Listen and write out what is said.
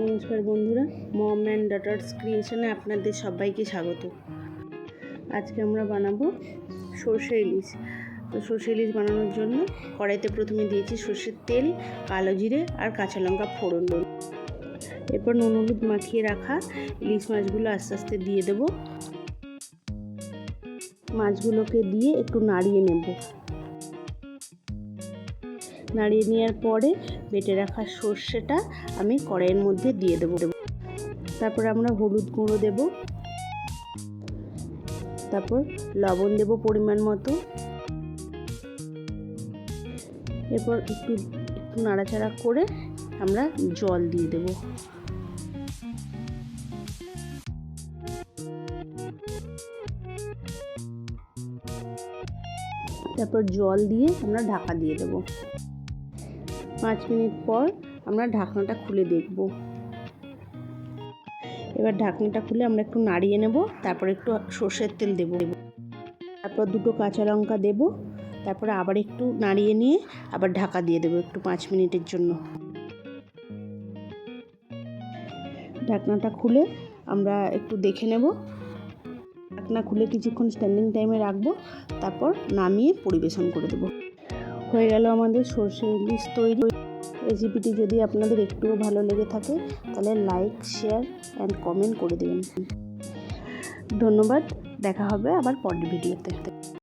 নমস্কার বন্ধুরা, মম and daughters ক্রিয়েশনে আপনাদের সবাইকে স্বাগত। আজকে আমরা বানাবো সর্ষে ইলিশ। তো সর্ষে ইলিশ বানানোর জন্য কড়াইতে প্রথমে দিয়েছি সর্ষের তেল, কালো জিরে আর কাঁচা লঙ্কা ফোড়ন এরপর নুন হলুদ মাখিয়ে রাখা ইলিশ মাছগুলো আস্তে আস্তে দিয়ে দেব। মাছগুলোকে দিয়ে একটু নাড়িয়ে নেব। নাড়িয়ে নেওয়ার পরে বেটে রাখা সর্ষেটা আমি কড়াইয়ের মধ্যে দিয়ে দেবো। তারপর আমরা হলুদ গুঁড়ো দেব। তারপর লবণ দেব পরিমাণ মতো। এরপর একটু একটু নাড়াচাড়া করে আমরা জল দিয়ে দেব। তারপর জল দিয়ে আমরা ঢাকা দিয়ে দেবো। পাঁচ মিনিট পর আমরা ঢাকনাটা খুলে দেখব। এবার ঢাকনাটা খুলে আমরা একটু নাড়িয়ে নেব, তারপর একটু সর্ষের তেল দেব। তারপর দুটো কাঁচা লঙ্কা দেব, তারপরে আবার একটু নাড়িয়ে নিয়ে আবার ঢাকা দিয়ে দেবো একটু পাঁচ মিনিটের জন্য। ঢাকনাটা খুলে আমরা একটু দেখে নেব। ঢাকনা খুলে কিছুক্ষণ স্ট্যান্ডিং টাইমে রাখব, তারপর নামিয়ে পরিবেশন করে দেবো। হয়ে গেল আমাদের সর্ষে ইলিশ তৈরি। রেসিপিটি যদি আপনাদের একটুও ভালো লেগে থাকে, তাহলে লাইক শেয়ার অ্যান্ড কমেন্ট করে দেবেন। ধন্যবাদ, দেখা হবে আবার পরের ভিডিওতে